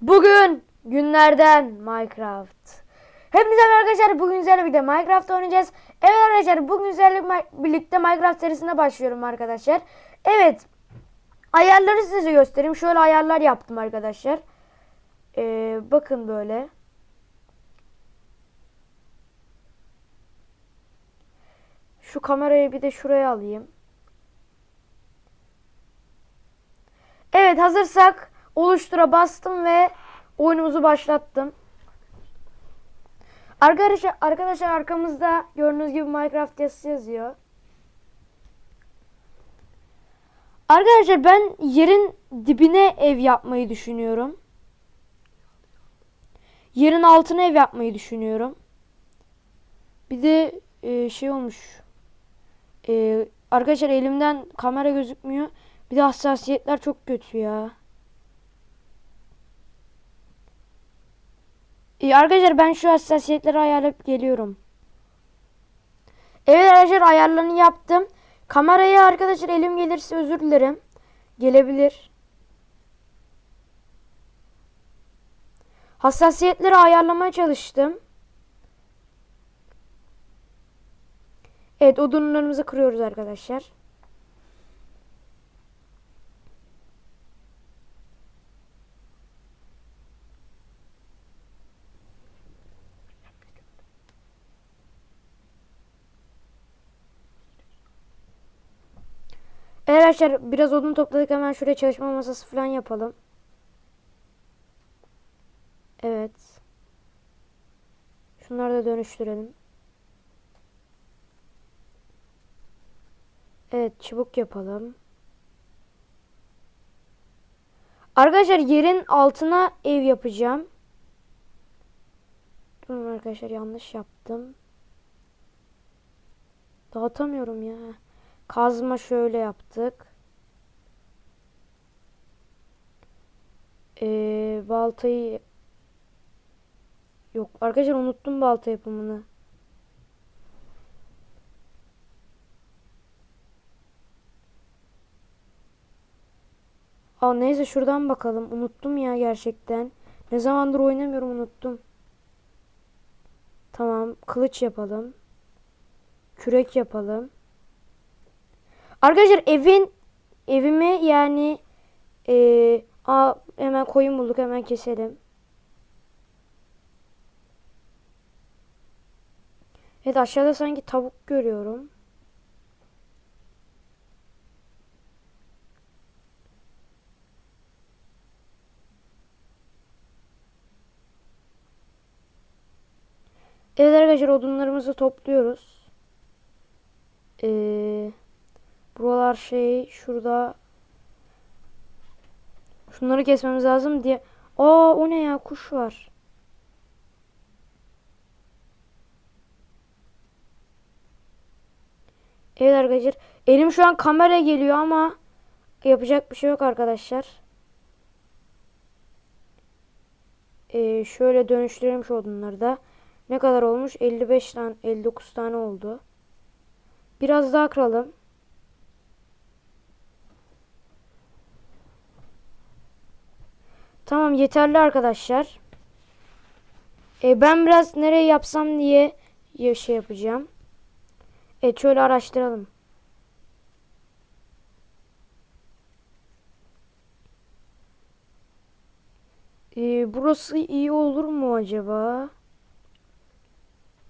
Bugün günlerden Minecraft. Hepinize merhaba arkadaşlar. Bugün sizlerle birlikte Minecraft oynayacağız. Evet arkadaşlar bugün sizlerle birlikte Minecraft serisine başlıyorum arkadaşlar. Evet. Ayarları size göstereyim. Şöyle ayarlar yaptım arkadaşlar. Ee, bakın böyle. Şu kamerayı bir de şuraya alayım. Evet hazırsak oluştura bastım ve oyunumuzu başlattım. Arkadaşlar, arkadaşlar arkamızda gördüğünüz gibi Minecraft yazısı yazıyor. Arkadaşlar ben yerin dibine ev yapmayı düşünüyorum. Yerin altına ev yapmayı düşünüyorum. Bir de e, şey olmuş. E, arkadaşlar elimden kamera gözükmüyor. Bir de hassasiyetler çok kötü ya. İyi arkadaşlar ben şu hassasiyetleri ayarlayıp geliyorum. Evet arkadaşlar ayarlarını yaptım. Kameraya arkadaşlar elim gelirse özür dilerim. Gelebilir. Hassasiyetleri ayarlamaya çalıştım. Evet odunlarımızı kırıyoruz arkadaşlar. Arkadaşlar biraz odun topladık hemen şuraya çalışma masası falan yapalım. Evet. Şunları da dönüştürelim. Evet çubuk yapalım. Arkadaşlar yerin altına ev yapacağım. Durun arkadaşlar yanlış yaptım. Dağıtamıyorum ya. Kazma şöyle yaptık. Ee, baltayı yok arkadaşlar unuttum balta yapımını. Aa neyse şuradan bakalım. Unuttum ya gerçekten. Ne zamandır oynamıyorum unuttum. Tamam kılıç yapalım. Kürek yapalım. Arkadaşlar evin evimi yani eee aa, hemen koyun bulduk hemen keselim. Evet aşağıda sanki tavuk görüyorum. Evet arkadaşlar odunlarımızı topluyoruz. Eee Buralar şey şurada şunları kesmemiz lazım diye. Aa o ne ya kuş var. Evet arkadaşlar elim şu an kamera geliyor ama yapacak bir şey yok arkadaşlar. Ee, şöyle dönüştürelim şu odunları da. Ne kadar olmuş? 55 tane 59 tane oldu. Biraz daha kıralım. Tamam yeterli arkadaşlar. E, ben biraz nereye yapsam diye şey yapacağım. Evet şöyle araştıralım. E, burası iyi olur mu acaba?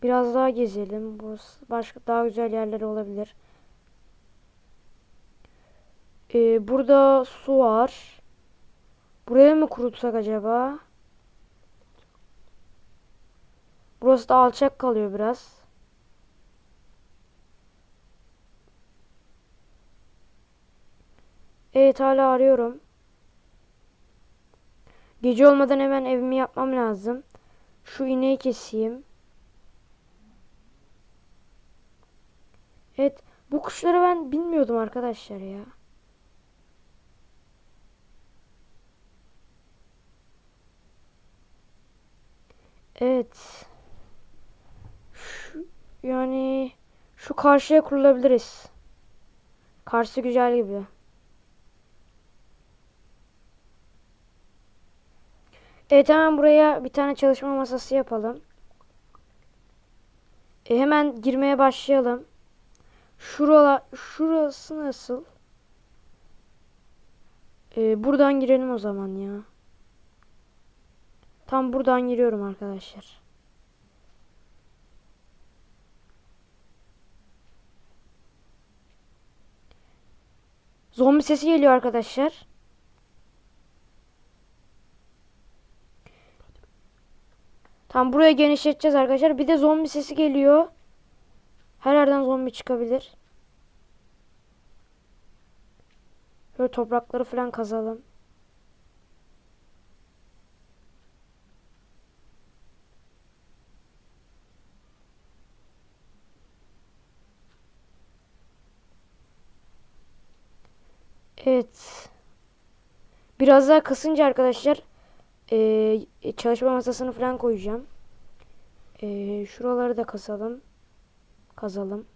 Biraz daha gezelim. Burası başka daha güzel yerler olabilir. E, burada su var. Buraya mı kurutsak acaba? Burası da alçak kalıyor biraz. Evet hala arıyorum. Gece olmadan hemen evimi yapmam lazım. Şu ineği keseyim. Evet bu kuşları ben bilmiyordum arkadaşlar ya. Evet. Şu, yani şu karşıya kurulabiliriz. Karşı güzel gibi. Evet hemen buraya bir tane çalışma masası yapalım. E, hemen girmeye başlayalım. Şurala, şurası nasıl? E, buradan girelim o zaman ya. Tam buradan giriyorum arkadaşlar. Zombi sesi geliyor arkadaşlar. Tam buraya genişleteceğiz arkadaşlar. Bir de zombi sesi geliyor. Her yerden zombi çıkabilir. Böyle toprakları falan kazalım. Evet. Biraz daha kısınca arkadaşlar eee, çalışma masasını falan koyacağım. Eee, şuraları da kasalım. Kazalım.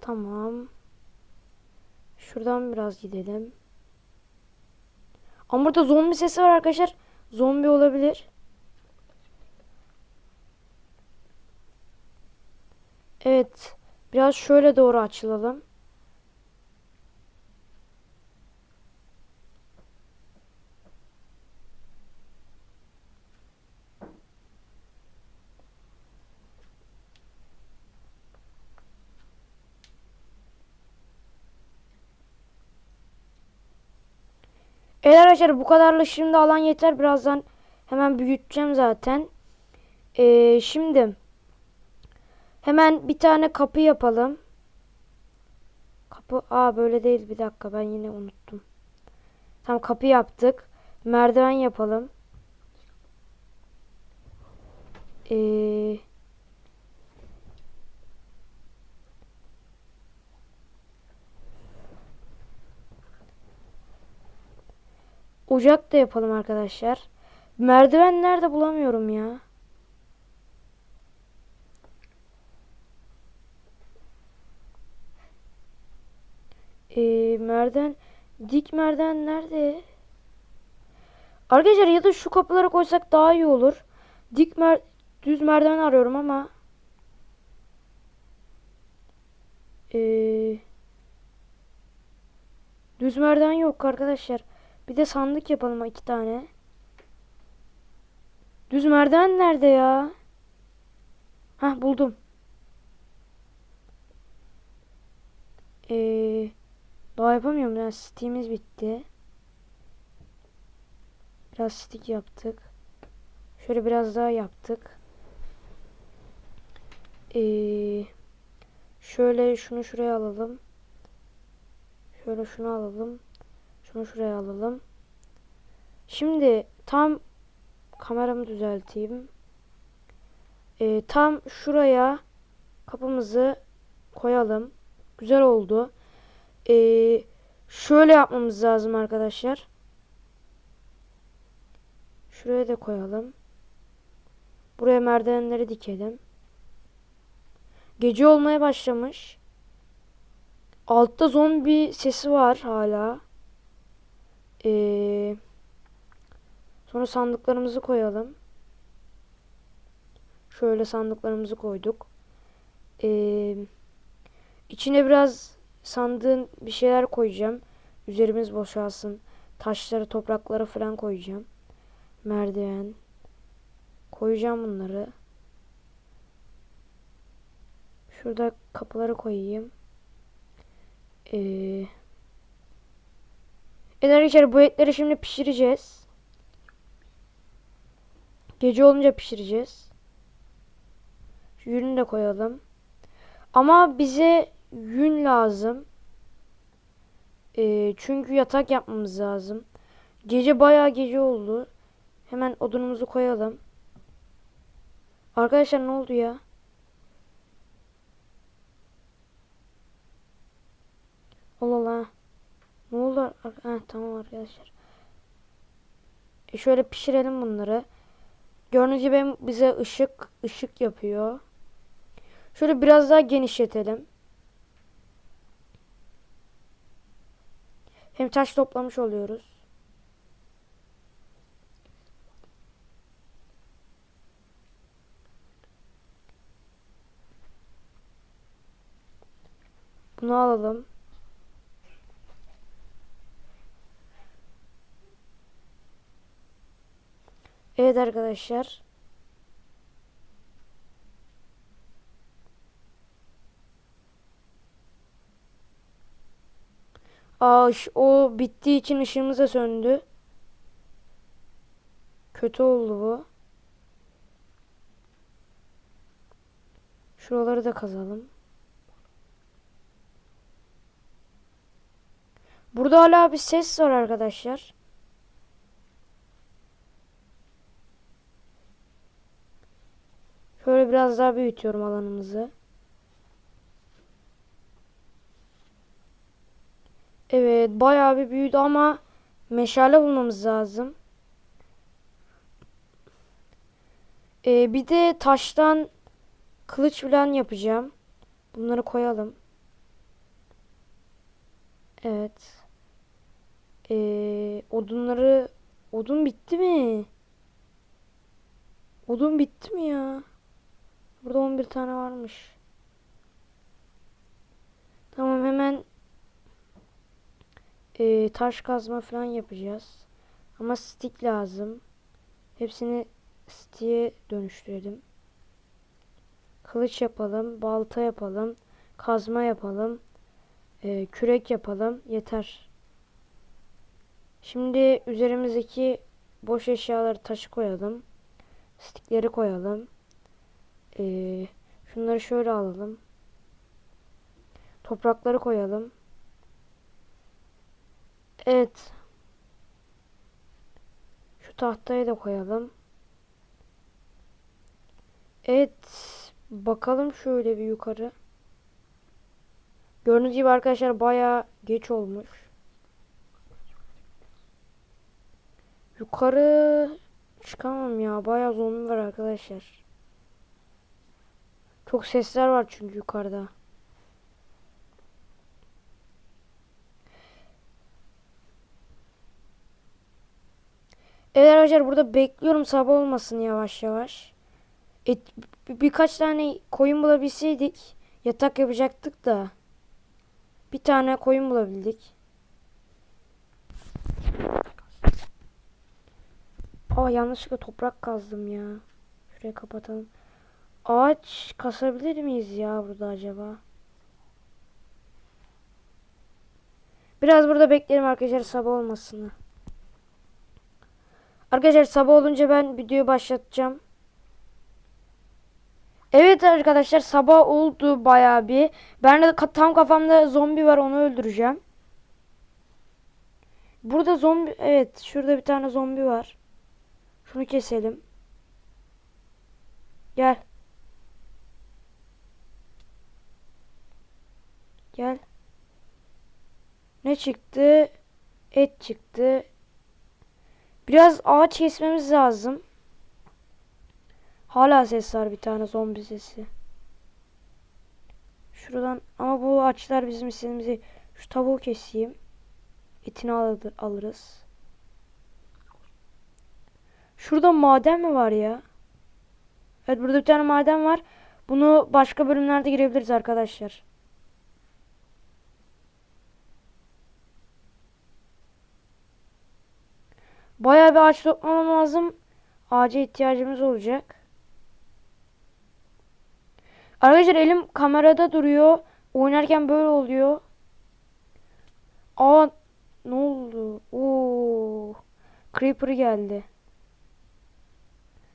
Tamam. Şuradan biraz gidelim. Ama burada zombi sesi var arkadaşlar. Zombi olabilir. Evet. Biraz şöyle doğru açılalım. Evet arkadaşlar bu kadarla şimdi alan yeter. Birazdan hemen büyüteceğim zaten. Ee, şimdi hemen bir tane kapı yapalım. Kapı aa böyle değil bir dakika ben yine unuttum. Tamam kapı yaptık. Merdiven yapalım. Ee, ocak da yapalım arkadaşlar. Merdiven nerede bulamıyorum ya. Ee, merdiven dik merdiven nerede? Arkadaşlar ya da şu kapıları koysak daha iyi olur. Dik mer düz merdiven arıyorum ama ee, düz merdiven yok arkadaşlar. Bir de sandık yapalım iki tane. Düz merdiven nerede ya? Hah buldum. Ee, daha yapamıyorum ya. Steam'imiz bitti. Biraz stick yaptık. Şöyle biraz daha yaptık. Ee, şöyle şunu şuraya alalım. Şöyle şunu alalım. Şunu şuraya alalım. Şimdi tam kameramı düzelteyim. Ee, tam şuraya kapımızı koyalım. Güzel oldu. Ee, şöyle yapmamız lazım arkadaşlar. Şuraya da koyalım. Buraya merdivenleri dikelim. Gece olmaya başlamış. Altta zombi sesi var hala. Ee, sonra sandıklarımızı koyalım. Şöyle sandıklarımızı koyduk. Ee, içine biraz sandığın bir şeyler koyacağım. Üzerimiz boşalsın. Taşları, toprakları falan koyacağım. Merdiven. Koyacağım bunları. Şurada kapıları koyayım. Ee, Evet arkadaşlar bu etleri şimdi pişireceğiz. Gece olunca pişireceğiz. Şu yünü de koyalım. Ama bize yün lazım. Ee, çünkü yatak yapmamız lazım. Gece bayağı gece oldu. Hemen odunumuzu koyalım. Arkadaşlar ne oldu ya? Allah Allah. Ne oldu? Ha, tamam arkadaşlar. E şöyle pişirelim bunları. Gördüğünüz gibi bize ışık ışık yapıyor. Şöyle biraz daha genişletelim. Hem taş toplamış oluyoruz. Bunu alalım. Evet arkadaşlar. Aa, o bittiği için ışığımız da söndü. Kötü oldu bu. Şuraları da kazalım. Burada hala bir ses var arkadaşlar. Şöyle biraz daha büyütüyorum alanımızı. Evet, bayağı bir büyüdü ama meşale bulmamız lazım. Ee, bir de taştan kılıç falan yapacağım. Bunları koyalım. Evet. Ee, odunları odun bitti mi? Odun bitti mi ya? Burada 11 tane varmış. Tamam hemen e, taş kazma falan yapacağız. Ama stick lazım. Hepsini stick'e dönüştürelim. Kılıç yapalım, balta yapalım, kazma yapalım, e, kürek yapalım. Yeter. Şimdi üzerimizdeki boş eşyaları taşı koyalım. Stickleri koyalım. Ee, şunları şöyle alalım. Toprakları koyalım. Evet. Şu tahtayı da koyalım. Evet. Bakalım şöyle bir yukarı. Gördüğünüz gibi arkadaşlar bayağı geç olmuş. Yukarı çıkamam ya. Bayağı zombi var arkadaşlar. Çok sesler var çünkü yukarıda. Evet arkadaşlar burada bekliyorum sabah olmasın yavaş yavaş. Et, bir- birkaç tane koyun bulabilseydik yatak yapacaktık da. Bir tane koyun bulabildik. Aa yanlışlıkla toprak kazdım ya. Şurayı kapatalım. Ağaç kasabilir miyiz ya burada acaba? Biraz burada bekleyelim arkadaşlar sabah olmasını. Arkadaşlar sabah olunca ben videoyu başlatacağım. Evet arkadaşlar sabah oldu bayağı bir. Ben de tam kafamda zombi var onu öldüreceğim. Burada zombi evet şurada bir tane zombi var. Şunu keselim. Gel. Gel. Ne çıktı? Et çıktı. Biraz ağaç kesmemiz lazım. Hala ses var bir tane zombi sesi. Şuradan ama bu ağaçlar bizim istediğimizi şu tavuğu keseyim. Etini alır, alırız. Şurada maden mi var ya? Evet burada bir tane maden var. Bunu başka bölümlerde girebiliriz arkadaşlar. Bayağı bir ağaç toplamam lazım. Ağaca ihtiyacımız olacak. Arkadaşlar elim kamerada duruyor. Oynarken böyle oluyor. Aa ne oldu? Oo. Creeper geldi.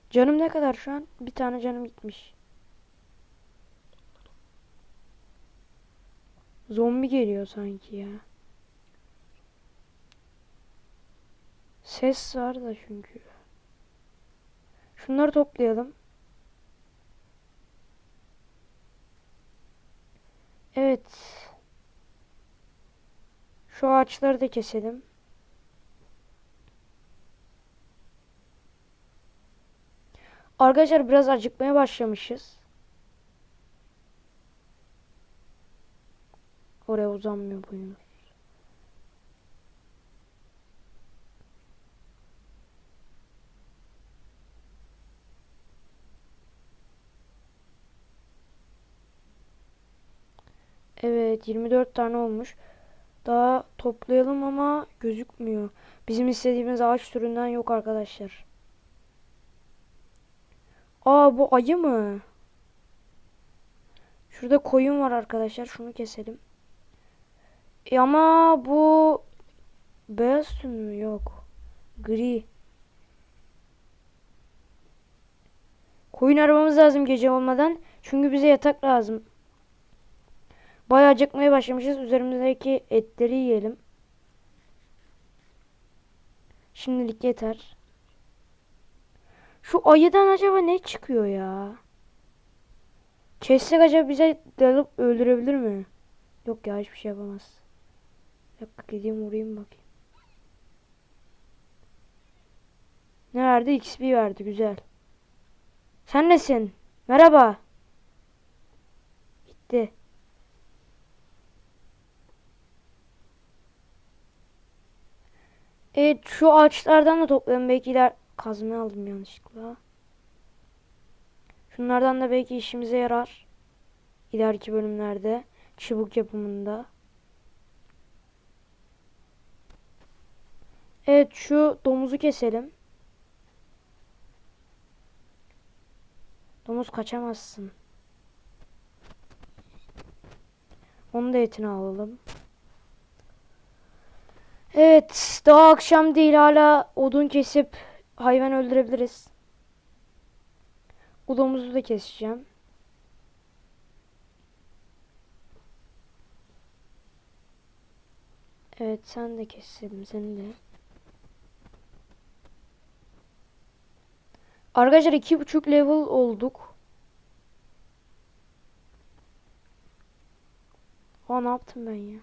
Canım ne kadar şu an? Bir tane canım gitmiş. Zombi geliyor sanki ya. Ses var da çünkü. Şunları toplayalım. Evet. Şu ağaçları da keselim. Arkadaşlar biraz acıkmaya başlamışız. Oraya uzanmıyor boyumuz. Evet 24 tane olmuş. Daha toplayalım ama gözükmüyor. Bizim istediğimiz ağaç türünden yok arkadaşlar. Aa bu ayı mı? Şurada koyun var arkadaşlar. Şunu keselim. E ama bu beyaz tüm mü? Yok. Gri. Koyun aramamız lazım gece olmadan. Çünkü bize yatak lazım. Bayağı acıkmaya başlamışız. Üzerimizdeki etleri yiyelim. Şimdilik yeter. Şu ayıdan acaba ne çıkıyor ya? Kessek acaba bize dalıp öldürebilir mi? Yok ya hiçbir şey yapamaz. Bir dakika gideyim vurayım bakayım. Ne verdi? XP verdi. Güzel. Sen nesin? Merhaba. Gitti. Evet şu ağaçlardan da toplayalım. Belki iler... Kazma aldım yanlışlıkla. Şunlardan da belki işimize yarar. İleriki bölümlerde. Çubuk yapımında. Evet şu domuzu keselim. Domuz kaçamazsın. Onun da etini alalım. Evet, daha akşam değil hala odun kesip hayvan öldürebiliriz. Domuzu da keseceğim. Evet, sen de keselim seni de. Arkadaşlar iki buçuk level olduk. Aa ne yaptım ben ya?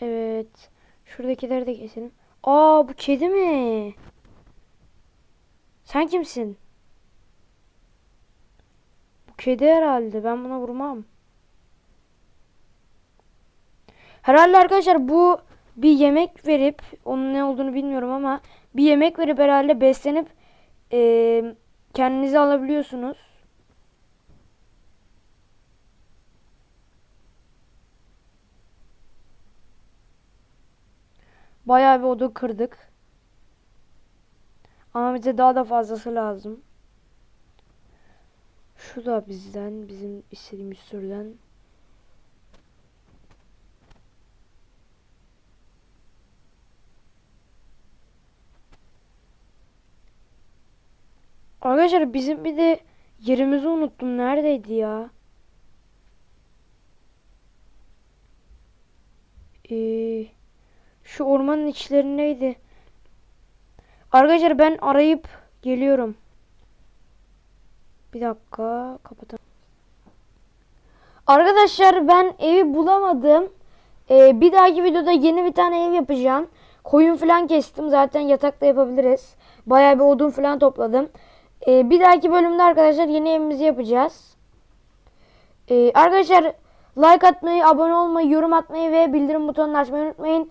Evet. Şuradakileri de keselim. Aa bu kedi mi? Sen kimsin? Bu kedi herhalde. Ben buna vurmam. Herhalde arkadaşlar bu bir yemek verip onun ne olduğunu bilmiyorum ama bir yemek verip herhalde beslenip eee kendinizi alabiliyorsunuz. Bayağı bir odun kırdık. Ama bize daha da fazlası lazım. Şu da bizden, bizim istediğimiz türden. Arkadaşlar bizim bir de yerimizi unuttum. Neredeydi ya? Ee, şu ormanın içlerindeydi. Arkadaşlar ben arayıp geliyorum. Bir dakika kapatalım. Arkadaşlar ben evi bulamadım. Ee, bir dahaki videoda yeni bir tane ev yapacağım. Koyun falan kestim. Zaten yatakta yapabiliriz. Bayağı bir odun falan topladım. Ee, bir dahaki bölümde arkadaşlar yeni evimizi yapacağız. Ee, arkadaşlar like atmayı, abone olmayı, yorum atmayı ve bildirim butonunu açmayı unutmayın.